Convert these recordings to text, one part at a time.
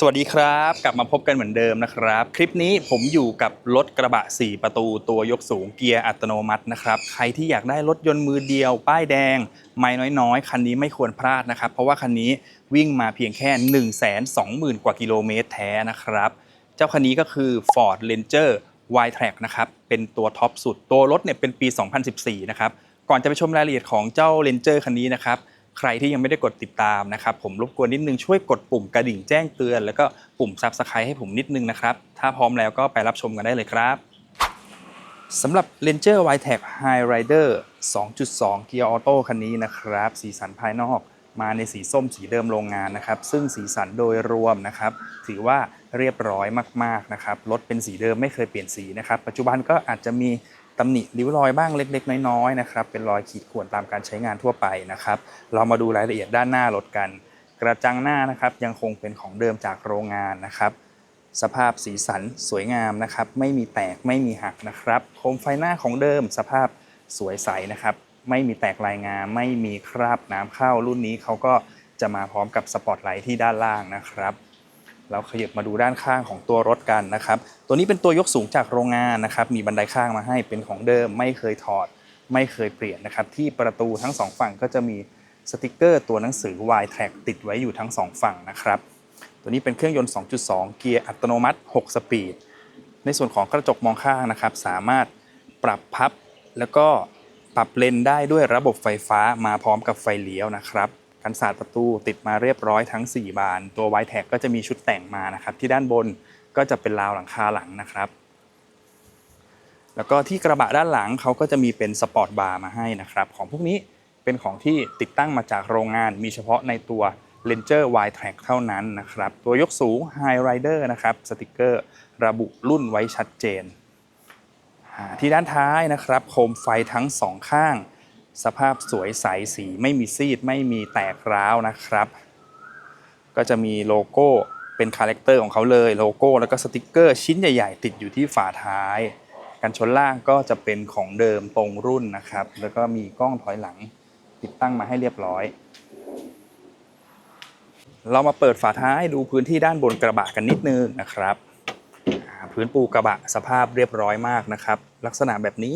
สวัสดีครับ กลับมาพบกันเหมือนเดิมนะครับ คลิปนี้ผมอยู่กับรถกระบะ 4 ประตูตัวยกสูงเกียร์อัตโนมัตินะครับใครที่อยากได้รถยนต์มือเดียว ป้ายแดง ไม่น้อยๆ คันนี้ไม่ควรพลาดนะครับ เพราะว่าคันนี้วิ่งมาเพียงแค่ 1 2 0 0 0 0 กว่ากิโลเมตรแท้นะครับ เจ้าคันนี้ก็คือ Ford Ranger y t r a c นะครับเป็นตัวท็อปสุดตัวรถเนี่ยเป็นปี 2014 นะครับก่อนจะไปชมรายละเอียดของเจ้า Ranger คันนี้นะครับ ใครที่ยังไม่ได้กดติดตามนะครับ ผมรบกวนนิดนึงช่วยกดปุ่มกระดิ่งแจ้งเตือน แล้วก็ปุ่ม Subscribe ให้ผมนิดนึงนะครับ ถ้าพร้อมแล้วก็ไปรับชมกันได้เลยครับสำหรับ Ranger y t e c High Rider 2.2เกียร์ออโต้คันนี้นะครับ สีสันภายนอกมาในสีส้มสีเดิมโรงงานนะครับ ซึ่งสีสันโดยรวมนะครับ ถือว่าเรียบร้อยมากๆนะครับรถเป็นสีเดิมไม่เคยเปลี่ยนสีนะครับ ปัจจุบันก็อาจจะมี ตำหนิริ้วรอยบ้างเล็กๆ น้อยๆนะครับเป็นรอยขีดข่วนตามการใช้งานทั่วไปนะครับเรามาดูรายละเอียดด้านหน้ารถกัน กระจังหน้านะครับยังคงเป็นของเดิมจากโรงงานนะครับ สภาพสีสันสวยงามนะครับ ไม่มีแตกไม่มีหักนะครับโคมไฟหน้าของเดิมสภาพสวยใสนะครับ ไม่มีแตกลายงามไม่มีคราบน้ำเข้ารุ่นนี้เขาก็จะมาพร้อมกับสปอตไลท์ที่ด้านล่างนะครับ เราขยับมาดูด้านข้างของตัวรถกันนะครับ ตัวนี้เป็นตัวยกสูงจากโรงงานนะครับ มีบันไดข้างมาให้เป็นของเดิม ไม่เคยถอด ไม่เคยเปลี่ยนนะครับ ที่ประตูทั้งสองฝั่งก็จะมีสติกเกอร์ตัวหนังสือ Y Track ติดไว้อยู่ทั้งสองฝั่งนะครับ ตัวนี้เป็นเครื่องยนต์ 2.2 เกียร์อัตโนมัติ 6 สปีด ในส่วนของกระจกมองข้างนะครับ สามารถปรับพับแล้วก็ปรับเลนได้ด้วยระบบไฟฟ้ามาพร้อมกับไฟเลี้ยวนะครับ กันศาสตร์ประตูติดมาเรียบร้อยทั้ง 4 บาน ตัว y t a g ก็จะมีชุดแต่งมานะครับ ที่ด้านบนก็จะเป็นราวหลังคาหลังนะครับ แล้วก็ที่กระบะด้านหลังเขาก็จะมีเป็นสปอร์ตบาร์มาให้นะครับ ของพวกนี้เป็นของที่ติดตั้งมาจากโรงงาน มีเฉพาะในตัว Ranger y t r a c เท่านั้นนะครับ ตัวยกสูง High Rider นะครับสติกเกอร์ระบุรุ่นไว้ชัดเจน ที่ด้านท้ายนะครับ โคมไฟทั้งสองข้าง สภาพสวยใสสีไม่มีซีดไม่มีแตกร้าวนะครับ ก็จะมีโลโก้เป็นคาแรคเตอร์ของเขาเลยโลโก้แล้วก็สติกเกอร์ชิ้นใหญ่ ๆ ติดอยู่ที่ฝาท้าย กันชนล่างก็จะเป็นของเดิมตรงรุ่นนะครับ แล้วก็มีกล้องถอยหลังติดตั้งมาให้เรียบร้อย เรามาเปิดฝาท้ายดูพื้นที่ด้านบนกระบะกันนิดนึงนะครับ พื้นปูกระบะสภาพเรียบร้อยมากนะครับ ลักษณะแบบนี้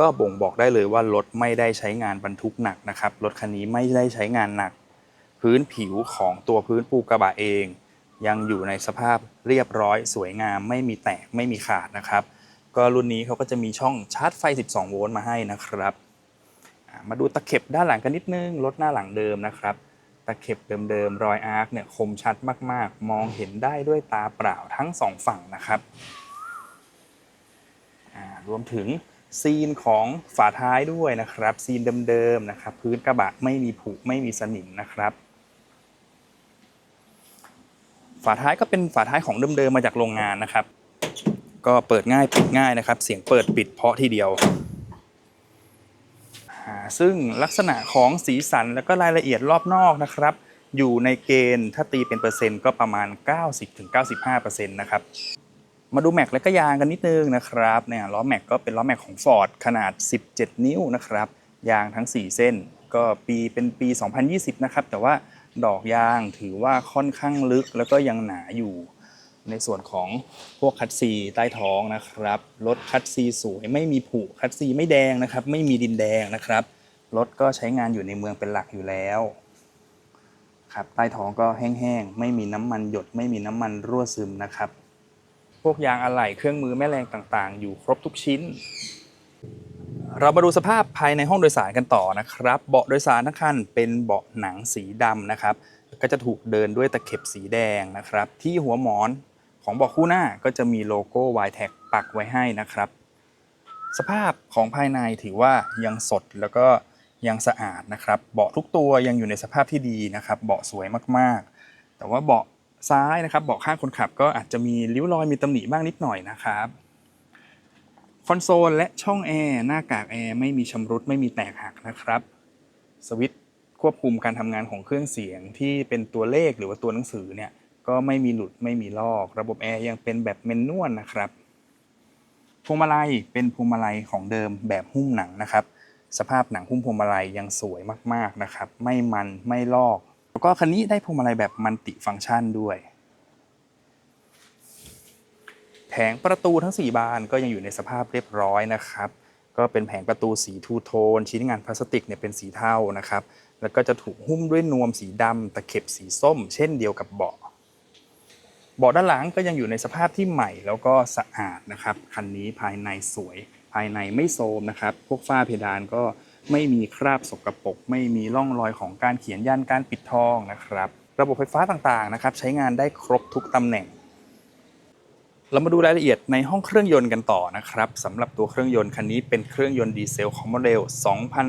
ก็บ่งบอกได้เลยว่ารถไม่ได้ใช้งานบรรทุกหนักนะครับรถคันนี้ไม่ได้ใช้งานหนัก พื้นผิวของตัวพื้นปูกระบะเอง ยังอยู่ในสภาพเรียบร้อย สวยงาม ไม่มีแตกไม่มีขาดนะครับ ก็รุ่นนี้เขาก็จะมีช่องชาร์จไฟ 12 โวลต์มาให้นะครับมาดูตะเข็บด้านหลังกันนิดนึงรถหน้าหลังเดิมนะครับ ตะเข็บเดิมๆรอยอาร์คเนี่ยคมชัดมากๆ มองเห็นได้ด้วยตาเปล่าทั้งสองฝั่งนะครับรวมถึง ซีนของฝาท้ายด้วยนะครับ ซีนเดิมๆนะครับ พื้นกระบะไม่มีผุไม่มีสนิมนะครับฝาท้ายก็เป็นฝาท้ายของเดิมๆมาจากโรงงานนะครับ ก็เปิดง่ายปิดง่ายนะครับ เสียงเปิดปิดเพาะทีเดียว ซึ่งลักษณะของสีสันแล้วก็รายละเอียดรอบนอกนะครับ อยู่ในเกณฑ์ถ้าตีเป็นเปอร์เซ็นต์ก็ประมาณ 90-95%นะครับ มาดูแม็กและก็ยางกันนิดนึงนะครับเนี่ยล้อแม็กก็เป็นล้อแม็กของ Ford ขนาด 17 นิ้วนะครับยางทั้ง 4 เส้น ก็ปีเป็นปี 2020 นะครับ แต่ว่าดอกยางถือว่าค่อนข้างลึกแล้วก็ยังหนาอยู่ ในส่วนของพวกคัดซีใต้ท้องนะครับรถคัดซีสวยไม่มีผุคัดซีไม่แดงนะครับ ไม่มีดินแดงนะครับรถก็ใช้งานอยู่ในเมืองเป็นหลักอยู่แล้วครับใต้ท้องก็แห้งๆ ไม่มีน้ำมันหยด ไม่มีน้ำมันรั่วซึมนะครับ พวกยางอะไหล่เครื่องมือแม่แรงต่างๆ อยู่ครบทุกชิ้น เรามาดูสภาพภายในห้องโดยสารกันต่อนะครับ เบาะโดยสารทั้งคันเป็นเบาะหนังสีดำนะครับ ก็จะถูกเดินด้วยตะเข็บสีแดงนะครับ ที่หัวหมอนของเบาะคู่หน้าก็จะมีโลโก้ y t a g ปักไว้ให้นะครับ สภาพของภายในถือว่ายังสดแล้วก็ยังสะอาดนะครับ เบาะทุกตัวยังอยู่ในสภาพที่ดีนะครับ เบาะสวยมากๆ แต่ว่าเบาะ ซ้ายนะครับเบาะข้างคนขับก็อาจจะมีริ้วรอยมีตำหนิบ้างนิดหน่อยนะครับคอนโซลและช่องแอร์หน้ากากแอร์ไม่มีชำรุดไม่มีแตกหักนะครับสวิตช์ควบคุมการทำงานของเครื่องเสียงที่เป็นตัวเลขหรือว่าตัวหนังสือเนี่ยก็ไม่มีหลุดไม่มีลอก ระบบแอร์ยังเป็นแบบเมนนวลนะครับพวงมาลัยเป็นพวงมาลัยของเดิมแบบหุ้มหนังนะครับ สภาพหนังหุ้มพวงมาลัยยังสวยมากๆนะครับ ไม่มันไม่ลอก แล้วก็คันนี้ได้พวงมาลัยแบบมันติฟังก์ชันด้วย แผงประตูทั้ง 4 บานก็ยังอยู่ในสภาพเรียบร้อยนะครับ ก็เป็นแผงประตูสีทูโทน ชิ้นงานพลาสติกเนี่ยเป็นสีเทานะครับ แล้วก็จะถูกหุ้มด้วยนวมสีดำตะเข็บสีส้ม เช่นเดียวกับเบาะเบาะด้านหลังก็ยังอยู่ในสภาพที่ใหม่แล้วก็สะอาดนะครับ คันนี้ภายในสวย ภายในไม่โทรมนะครับ พวกฝ้าเพดานก็ ไม่มีคราบสกรปรกไม่มีร่องรอยของการเขียนยันการปิดทองนะครับ ระบบไฟฟ้าต่างๆนะครับ ใช้งานได้ครบทุกตำแหน่ง เรามาดูรายละเอียดในห้องเครื่องยนต์กันต่อนะครับสำหรับตัวเครื่องยนต์คันนี้เป็นเครื่องยนต์ดีเซลของโมเดล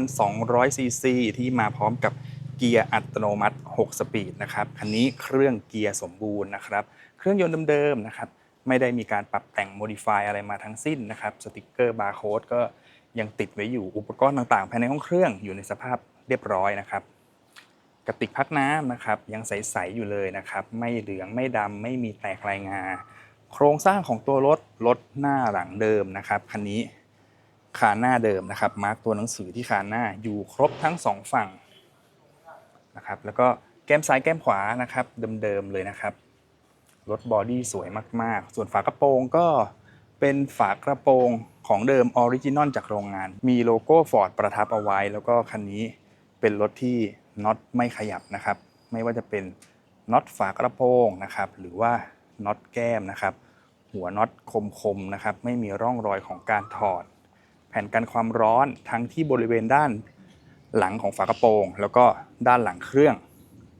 2,200 ซีซีที่มาพร้อมกับเกียร์อัตโนมัติ 6 สปีดนะครับ คันนี้เครื่องเกียร์สมบูรณ์นะครับ เครื่องยนต์เดิมๆนะครับ ไม่ได้มีการปรับแต่ง modify อะไรมาทั้งสิ้นนะครับ สติกเกอร์บาร์โค้ดก็ ยังติดไว้อยู่อุปกรณ์ต่างๆ ภายในห้องเครื่องอยู่ในสภาพเรียบร้อยนะครับ กระติกพักน้ำนะครับ ยังใสๆอยู่เลยนะครับ ไม่เหลืองไม่ดำไม่มีแตกลายงา โครงสร้างของตัวรถรถหน้าหลังเดิมนะครับคันนี้คานหน้าเดิมนะครับมาร์กตัวหนังสือที่คานหน้าอยู่ครบทั้งสองฝั่งนะครับแล้วก็แก้มซ้ายแก้มขวานะครับเดิมๆเลยนะครับรถบอดี้สวยมากๆ ส่วนฝากระโปรงก็เป็นฝากระโปรง ของเดิมออริจินอลจากโรงงาน มีโลโก้ฟอร์ดประทับเอาไว้ แล้วก็คันนี้เป็นรถที่น็อตไม่ขยับนะครับ ไม่ว่าจะเป็นน็อตฝากระโปรงนะครับ หรือว่าน็อตแก้มนะครับ หัวน็อตคมๆนะครับ ไม่มีร่องรอยของการถอด แผ่นกันความร้อนทั้งที่บริเวณด้านหลังของฝากระโปรง แล้วก็ด้านหลังเครื่อง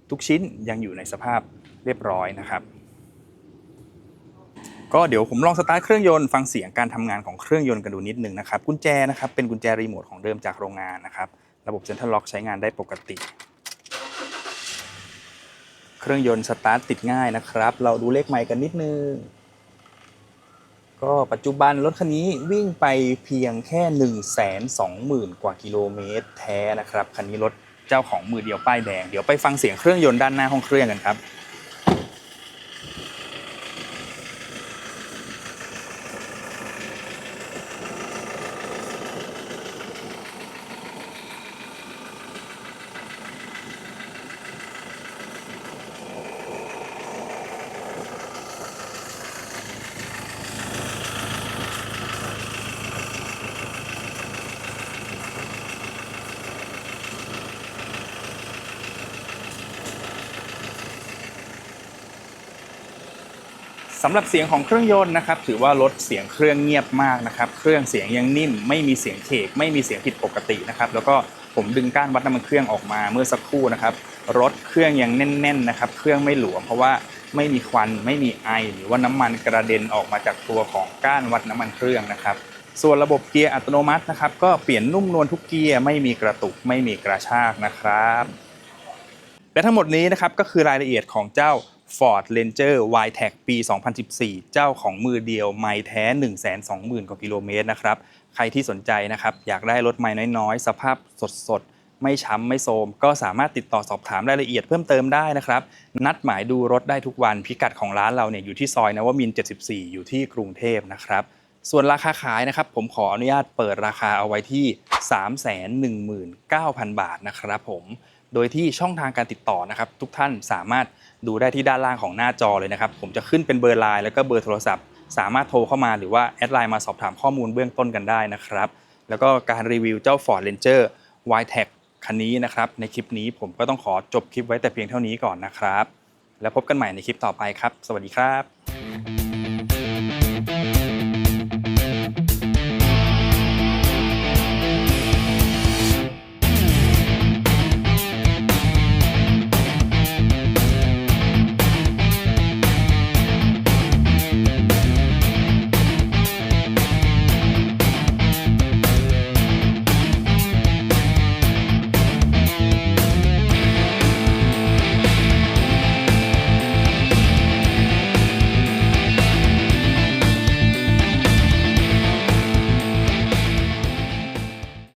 ทุกชิ้นยังอยู่ในสภาพเรียบร้อยนะครับ ก็เดี๋ยวผมลองสตาร์ทเครื่องยนต์ฟังเสียงการทำงานของเครื่องยนต์กันดูนิดหนึ่งนะครับกุญแจนะครับเป็นกุญแจรีโมทของเดิมจากโรงงานนะครับระบบเซ็นทรัลล็อกใช้งานได้ปกติ เครื่องยนต์สตาร์ทติดง่ายนะครับ เราดูเลขไมล์กันนิดนึงก็ปัจจุบันรถคันนี้วิ่งไปเพียงแค่ 1 2 0 0 0 0 กว่ากิโลเมตรแท้นะครับคันนี้รถเจ้าของมือเดียวป้ายแดงเดี๋ยวไปฟังเสียงเครื่องยนต์ด้านหน้าห้องเครื่องกันครับ สำหรับเสียงของเครื่องยนต์นะครับถือว่าลดเสียงเครื่องเงียบมากนะครับเครื่องเสียงยังนิ่ม ไม่มีเสียงเคกไม่มีเสียงผิดปกตินะครับแล้วก็ผมดึงก้านวัดน้ำมันเครื่องออกมาเมื่อสักครู่นะครับรถเครื่องยังแน่นๆนะครับเครื่องไม่หลวมเพราะว่าไม่มีควันไม่มีไอ หรือว่าน้ำมันกระเด็นออกมาจากตัวของก้านวัดน้ำมันเครื่องนะครับส่วนระบบเกียร์อัตโนมัตินะครับก็เปลี่ยนนุ่มนวลทุกเกียร์ไม่มีกระตุกไม่มีกระชากนะครับและทั้งหมดนี้นะครับก็คือรายละเอียดของเจ้า Ford Ranger y t e c ปี 2014 เจ้าของมือเดียวไม่แท้ 120,000 กว่ากิโลเมตรนะครับ ใครที่สนใจนะครับ อยากได้รถไม่น้อยๆ สภาพสดๆ ไม่ช้ำ ไม่โทมก็สามารถติดต่อสอบถามรายละเอียดเพิ่มเติมได้นะครับ นัดหมายดูรถได้ทุกวันพิกัดของร้านเราเนี่ยอยู่ที่ซอยนวมิน 74 อยู่ที่กรุงเทพนะครับส่วนราคาขายนะครับ ผมขออนุญาตเปิดราคาเอาไว้ที่ 319,000 บาทนะครับผม โดยที่ช่องทางการติดต่อนะครับ ทุกท่านสามารถดูได้ที่ด้านล่างของหน้าจอเลยนะครับ ผมจะขึ้นเป็นเบอร์ไลน์แล้วก็เบอร์โทรศัพท์ สามารถโทรเข้ามาหรือว่าแอดไลน์มาสอบถามข้อมูลเบื้องต้นกันได้นะครับ แล้วก็การรีวิวเจ้า Ford Ranger y t e c คันนี้นะครับ ในคลิปนี้ผมก็ต้องขอจบคลิปไว้แต่เพียงเท่านี้ก่อนนะครับ แล้วพบกันใหม่ในคลิปต่อไปครับ สวัสดีครับ